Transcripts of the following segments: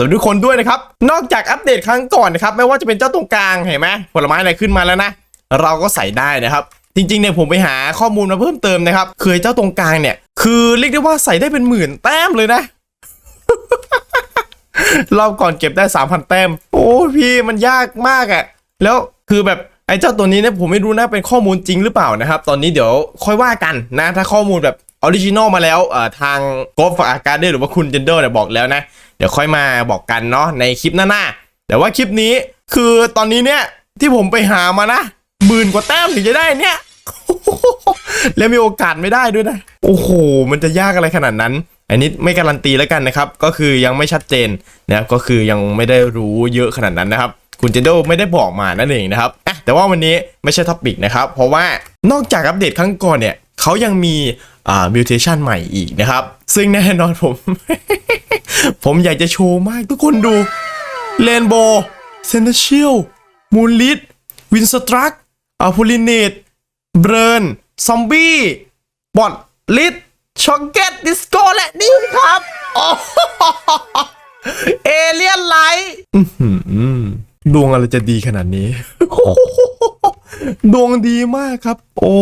สวัสดีทุกคนด้วยนะครับ นอกจากอัปเดตครั้งก่อนนะครับ ไม่ว่าจะเป็นเจ้าตรงกลางเห็นไหมผลไม้อะไรขึ้นมาแล้วนะ เราก็ใส่ได้นะครับ จริงๆเนี่ยผมไปหาข้อมูลมาเพิ่มเติมนะครับคือเจ้าตรงกลางเนี่ย คือเรียกได้ว่าใส่ได้เป็นหมื่นแต้มเลยนะรอบก่อนเก็บได้ 3,000 แต้ม โอ้พี่มันยากมากอะ่ะ แล้วคือแบบไอ้เจ้าตัวนี้เนี่ยผมไม่รู้นะเป็นข้อมูลจริงหรือเปล่านะครับ ตอนนี้เดี๋ยวค่อยว่ากันนะ ถ้าข้อมูลแบบ ออริจินอลมาแล้วเอ่อทางกฟอาการ์เดหรือว่าคุณเจนเดอร์เนี่ยบอกแล้วนะ เดี๋ยวค่อยมาบอกกันเนาะในคลิปหน้าๆแต่ว่าคลิปนี้คือตอนนี้เนี่ยที่ผมไปหามานะหมื่นกว่าแต้มถึงจะได้เนี่ยแล้วมีโอกาสไม่ได้ด้วยนะ โอ้โห มันจะยากอะไรขนาดนั้น อันนี้ไม่การันตีแล้วกันนะครับ ก็คือยังไม่ชัดเจนนะครับก็คือยังไม่ได้รู้เยอะขนาดนั้นนะครับ คุณเจนโดไม่ได้บอกมานั่นเองนะครับแต่ว่าวันนี้ไม่ใช่ท็อปิกนะครับ เพราะว่านอกจากอัปเดตครั้งก่อนเนี่ย เขายังมีอ่ามิวเทชันใหม่อีกนะครับ ซึ่งแน่นอนผม ผมอยากจะโชว์มากทุกคนดูเรนโบว์เซนเชียลมูลลิทวินสตรักอะพูลินเนตเบรนซอมบี้บอดลิทช็อกเก็ตดิสโก้และนี่ครับโอ้โหเอเลียนไลท์ดวงอะไรจะดีขนาดนี้ ดวงดีมากครับ โอ้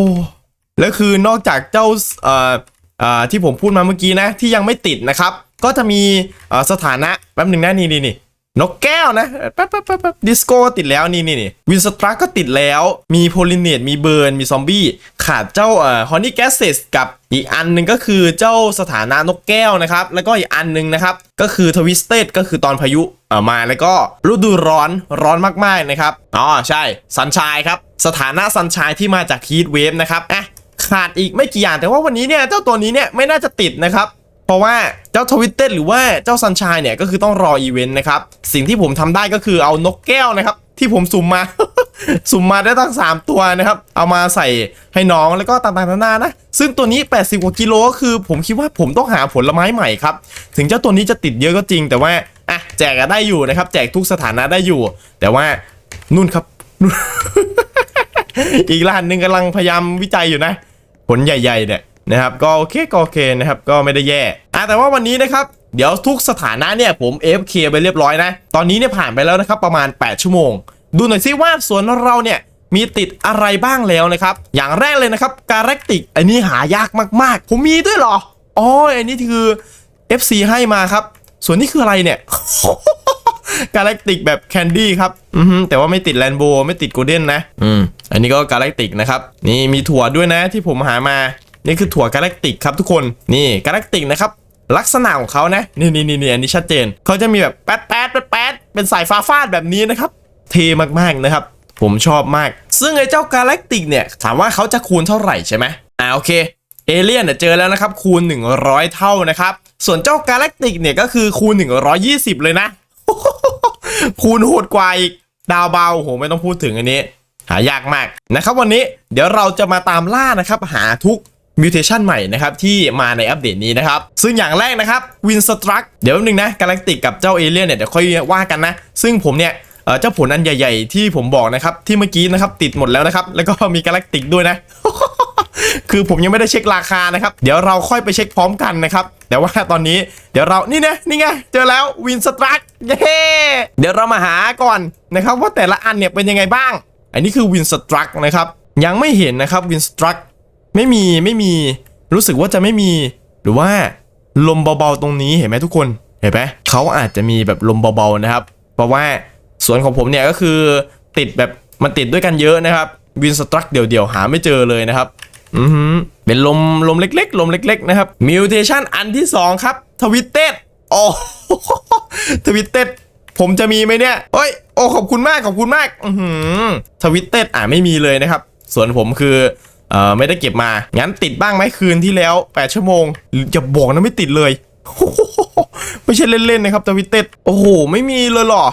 แล้วคือนอกจากเจ้าเอ่อเอ่อที่ผมพูดมาเมื่อกี้นะที่ยังไม่ติดนะครับ ก็จะมีเอ่อสถานะแป๊บหนึ่งนะนี่นี่นี่นกแก้วนะแป๊บแป๊บแป๊บแป๊บดิสโก้ติดแล้วนี่นี่นี่วินสตรักก็ติดแล้ว มีโพลิเนตมีเบิร์นมีซอมบี้ขาดเจ้าเอ่อฮอนนี่แกสเซสกับอีกอันหนึ่งก็คือเจ้าสถานะนกแก้วนะครับ แล้วก็อีกอันหนึ่งนะครับ ก็คือทวิสเต็ดก็คือตอนพายุเอ่อมาแล้วก็ฤดูร้อนร้อนมากๆนะครับ อ๋อ ใช่ซันชายครับ สถานะซันชายที่มาจากฮีทเวฟนะครับอะ ขาดอีกไม่กี่อย่าง แต่ว่าวันนี้เนี่ยเจ้าตัวนี้เนี่ยไม่น่าจะติดนะครับเพราะว่าเจ้าทวิตเต็หรือว่าเจ้าซันชายเนี่ยก็คือต้องรออีเวนต์นะครับสิ่งที่ผมทำได้ก็คือเอานกแก้วนะครับที่ผมสุ่มมา สุ่มมาได้ตั้ง 3 ตัวนะครับ เอามาใส่ให้น้องแล้วก็ต่างๆนานานะ ซึ่งตัวนี้ 80 กว่ากิโลก็คือ ผมคิดว่าผมต้องหาผลไม้ใหม่ครับ ถึงเจ้าตัวนี้จะติดเยอะก็จริง แต่ว่าอะแจกได้อยู่นะครับ แจกทุกสถานะได้อยู่ แต่ว่านุ่นครับ อีกร้านหนึ่งกำลังพยายามวิจัยอยู่นะ ผลใหญ่ๆเนี่ยนะครับก็โอเคก็โอเคนะครับก็ไม่ได้แย่อะแต่ว่าวันนี้นะครับเดี๋ยวทุกสถานะเนี่ยผม AFK ไปเรียบร้อยนะ ตอนนี้เนี่ยผ่านไปแล้วนะครับประมาณ 8 ชั่วโมง ดูหน่อยซิว่าสวนเราเนี่ยมีติดอะไรบ้างแล้วนะครับ อย่างแรกเลยนะครับการแติกอันนี้หายากมากๆ ผมมีด้วยเหรออ๋ออันนี้คือ FC ให้มาครับ ส่วนนี้คืออะไรเนี่ยกาแล็กติกแบบแคนดี้ครับ อืแต่ว่าไม่ติดแลนโบไม่ติดโกลเด้นนะ อืม อันนี้ก็กาแล็กติกนะครับ นี่มีถั่วด้วยนะที่ผมหามา นี่คือถั่วกาแล็กติกครับทุกคน นี่กาแล็กติกนะครับ ลักษณะของเขานะ นี่นี่นี่อันนี้ชัดเจน เขาจะมีแบบแป๊ดแป๊ดแป๊ดแปดเป็นสายฟ้าฟาดแบบนี้นะครับ เทมากๆนะครับ ผมชอบมาก ซึ่งไอ้เจ้ากาแล็กติกเนี่ย ถามว่าเขาจะคูณเท่าไหร่ใช่ไหมอ่าโอเค เอเลียนเนี่ยเจอแล้วนะครับ คูณ 100 เท่านะครับ ส่วนเจ้ากาแล็กติกเนี่ยก็คือคูณ 120 เลยนะ คูณโหดกว่าอีก ดาวเบาโหไม่ต้องพูดถึงอันนี้ หายากมากนะครับวันนี้เดี๋ยวเราจะมาตามล่านะครับหาทุกมิวเทชันใหม่นะครับที่มาในอัปเดตนี้นะครับ ซึ่งอย่างแรกนะครับวินสตรักเดี๋ยวแป๊บนึงนะกาแล็กติกกับเจ้าเอเลียนเนี่ยเดี๋ยวค่อยว่ากันนะ ซึ่งผมเนี่ยเอ่อเจ้าผลอันใหญ่ ๆ ที่ผมบอกนะครับที่เมื่อกี้นะครับติดหมดแล้วนะครับ แล้วก็มีกาแล็กติกด้วยนะ คือผมยังไม่ได้เช็คราคานะครับ เดี๋ยวเราค่อยไปเช็คพร้อมกันนะครับ แต่ว่าตอนนี้เดี๋ยวเรานี่นะนี่ไงเจอแล้ววินสตรักเย้เดี๋ยวเรามาหาก่อนนะครับว่าแต่ละอันเนี่ยเป็นยังไงบ้าง อันนี้คือวินสตรักนะครับยังไม่เห็นนะครับวินสตรักไม่มีไม่มีรู้สึกว่าจะไม่มีหรือว่าลมเบาๆตรงนี้เห็นไหมทุกคนเห็นไหมเขาอาจจะมีแบบลมเบาๆนะครับ เพราะว่าสวนของผมเนี่ยก็คือติดแบบมันติดด้วยกันเยอะนะครับวินสตรักเดี่ยวๆหาไม่เจอเลยนะครับอือหือเป็นลมลมเล็กๆ ลมเล็ก ๆ นะครับมิวเทชันอันที่ 2 ครับทวิตเต็ดโอ้ทวิตเต็ด ผมจะมีไหมเนี่ยเฮ้ย โอ้ ขอบคุณมาก ขอบคุณมากอือหือทวิตเต็ดอ่าไม่มีเลยนะครับ ส่วนผมคือเอ่อไม่ได้เก็บมา งั้นติดบ้างไหมคืนที่แล้ว 8 ชั่วโมงอย่าบอกนะไม่ติดเลย ไม่ใช่เล่นๆนะครับทวิตเต็ดโอ้โห ไม่มีเลยหรอ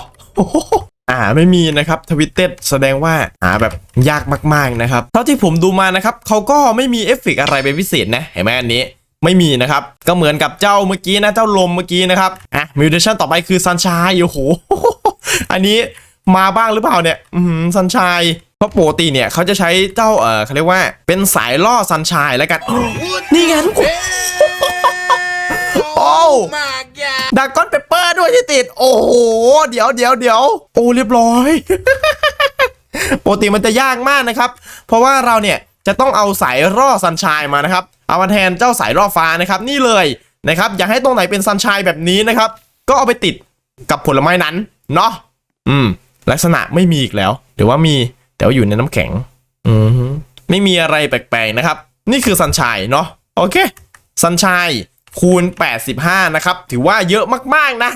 อ่าไม่มีนะครับทวิตเต็ดแสดงว่าหาแบบยากมากๆนะครับ เท่าที่ผมดูมานะครับเขาก็ไม่มีเอฟเฟกอะไรเป็นพิเศษนะ เห็นไหมอันนี้ ไม่มีนะครับ ก็เหมือนกับเจ้าเมื่อกี้นะเจ้าลมเมื่อกี้นะครับอะมิวเทชันต่อไปคือซันชายโอ้โหอันนี้มาบ้างหรือเปล่าเนี่ยอืมซันชายเพราะปกติเนี่ยเขาจะใช้เจ้าเออเขาเรียกว่าเป็นสายล่อซันชายแล้วกันนี่ไงทุกคนโอ้โอ้ดากอนเปเปอร์ด้วยที่ติด โอ้โห เดี๋ยวเดี๋ยวเดี๋ยวโอ้เรียบร้อยปกติมันจะยากมากนะครับ เพราะว่าเราเนี่ยจะต้องเอาสายร่อซันชายมานะครับ เอามาแทนเจ้าสายร่อฟ้านะครับนี่เลยนะครับอยากให้ตรงไหนเป็นซันชายแบบนี้นะครับ ก็เอาไปติดกับผลไม้นั้นเนาะอืม ลักษณะไม่มีอีกแล้วหรือว่ามีแต่ว่าอยู่ในน้ำแข็ง อืมไม่มีอะไรแปลกๆนะครับ นี่คือซันชายเนาะโอเคซันชายคูณ 85 นะครับ ถือว่าเยอะมากๆนะ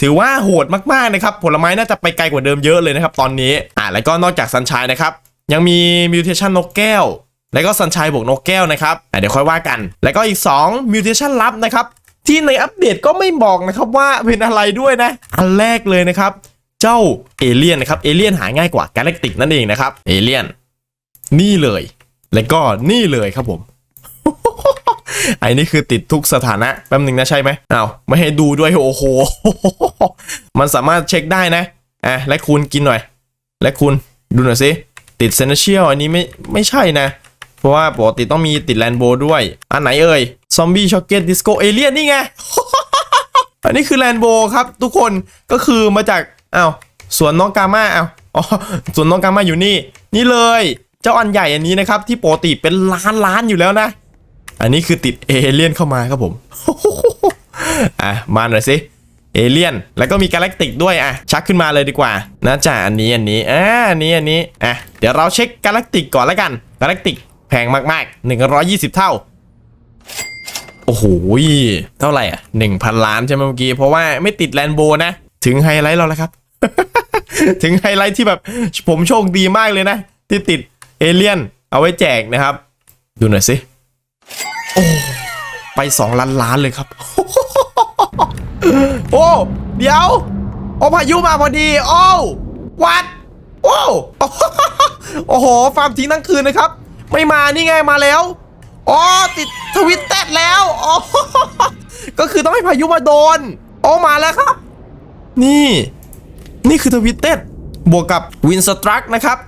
ถือว่าโหดมากๆนะครับ ผลไม้น่าจะไปไกลกว่าเดิมเยอะเลยนะครับ ตอนนี้ อ่าแล้วก็นอกจากซันชายนะครับ ยังมีมิวเทชันนกแก้ว แล้วก็ซันชายบวกนกแก้วนะครับเดี๋ยวค่อยว่ากัน แล้วก็อีก2มิวเทชันลับนะครับที่ในอัปเดตก็ไม่บอกนะครับว่าเป็นอะไรด้วยนะ อันแรกเลยนะครับ เจ้าเอเลี่ยนนะครับเอเลี่ยนหาง่ายกว่ากาแล็กติกนั่นเองนะครับเอเลี่ยนนี่เลย แล้วก็นี่เลยครับผมไอ้นี่คือติดทุกสถานะแป๊บหนึ่งนะใช่ไหมอ้าวไม่ให้ดูด้วยโอ้โห มันสามารถเช็คได้นะอะและคุณกินหน่อย และคุณดูหน่อยสิติดเซนเชียลอันนี้ไม่ไม่ใช่นะ เพราะว่าปกติต้องมีติดแลนโบด้วย อันไหนเอ่ย ซอมบี้ช็อกเก็ตดิสโกเอเลียนนี่ไง อันนี้คือแลนโบครับ ทุกคนก็คือมาจากอ้าวสวนน้องกาม่าอ้าวอ๋อสวนน้องกาม่าอยู่นี่ นี่เลย เจ้าอันใหญ่อันนี้นะครับ ที่ปกติเป็นล้านล้านอยู่แล้วนะ อันนี้คือติดเอเลียนเข้ามาครับผมอะมาหน่อยสิเอเลียน แล้วก็มีกาแล็กติกด้วยอะ ชักขึ้นมาเลยดีกว่านะจ๊ะอันนี้อันนี้อ่าอันนี้อันนี้อะเดี๋ยวเราเช็คกาแล็กติกก่อนแล้วกันกาแล็กติก แพงมากๆ 120 เท่า โอ้โห เท่าไหร่อะ 1,000 ล้านใช่ไหมเมื่อกี้ เพราะว่าไม่ติดแลนโบนะ ถึงไฮไลท์เราแล้วครับ ถึงไฮไลท์ที่แบบ ผมโชคดีมากเลยนะ ที่ติดเอเลี่ยน เอาไว้แจกนะครับ ดูหน่อยสิโอ้ไปสองล้านล้านเลยครับ โอ้ เดี๋ยว โอ้พายุมาพอดี โอ้วัด โอ้ โอ้โห ฟาร์มทิ้งทั้งคืนนะครับ ไม่มานี่ไงมาแล้วอ๋อติดทวิตเต็ดแล้วอ๋อก็คือต้องให้พายุมาโดนโอ้มาแล้วครับ นี่ นี่คือทวิตเต็ดบวกกับวินสตรักนะครับ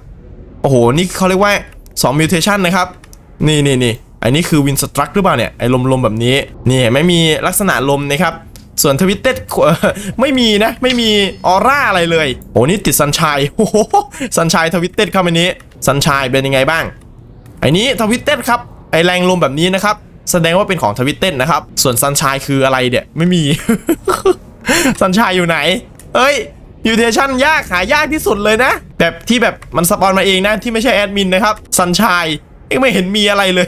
โอ้โห นี่เขาเรียกว่า2 mutation นะครับ นี่นี่นี่อันนี้คือวินสตรักหรือเปล่าเนี่ย ไอ้ลมลมแบบนี้ นี่ไม่มีลักษณะลมนะครับ ส่วนทวิตเต็ดไม่มีนะ ไม่มีออร่าอะไรเลย โอ้นี่ติดซันชัยโอ้โหซันชัยทวิตเต็ดครับอันนี้ซันชัยเป็นยังไงบ้าง ไอ้นี้ทวิตเต็ดครับไอแรงลมแบบนี้นะครับ แสดงว่าเป็นของทวิตเต็ดนะครับ ส่วนซันชัยคืออะไรเนี่ยไม่มี ซันชัยอยู่ไหน เอ้ยยูเทชันยากหายากที่สุดเลยนะ แบบที่แบบมันสปอนมาเองนะที่ไม่ใช่แอดมินนะครับซันชัยยังไม่เห็นมีอะไรเลย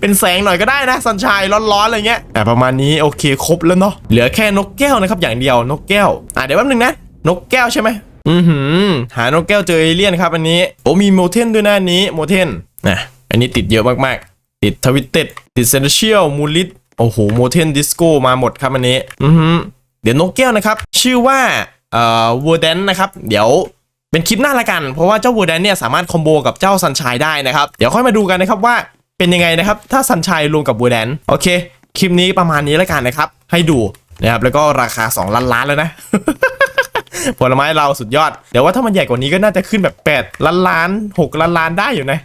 เป็นแสงหน่อยก็ได้นะซันชัยร้อนๆอะไรเงี้ยแต่ประมาณนี้โอเคครบแล้วเนาะ เหลือแค่นกแก้วนะครับอย่างเดียวนกแก้ว อะเดี๋ยวแป๊บนึงนะ นกแก้วใช่ไหมอือหือ หานกแก้วเจอเอเลี่ยนครับอันนี้ โอ้มีโมเทนด้วยนะอันนี้โมเทน นะอันนี้ติดเยอะมากๆ ติดทวิตเต็ดติดเซนเชียลมูลิตโอ้โหโมเทนดิสโก้มาหมดครับอันนี้อือหือเดี๋ยวนกแก้วนะครับ ชื่อว่าเอ่อวูดแดนนะครับ เดี๋ยวเป็นคลิปหน้าละกัน เพราะว่าเจ้าวูดแดนเนี่ยสามารถคอมโบกับเจ้าซันชัยได้นะครับ เดี๋ยวค่อยมาดูกันนะครับว่าเป็นยังไงนะครับ ถ้าซันชัยรวมกับวูดแดนโอเค คลิปนี้ประมาณนี้ละกันนะครับ ให้ดูนะครับแล้วก็ราคา 2 ล้านล้านแล้วนะผลไม้เราสุดยอด เดี๋ยวว่าถ้ามันใหญ่กว่านี้ก็น่าจะขึ้นแบบ 8 ล้านล้าน 6 ล้านล้านได้อยู่นะ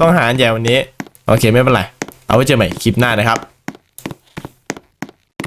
ต้องหาอันใหญ่วันนี้ โอเคไม่เป็นไร เอาไว้เจอใหม่คลิปหน้านะครับ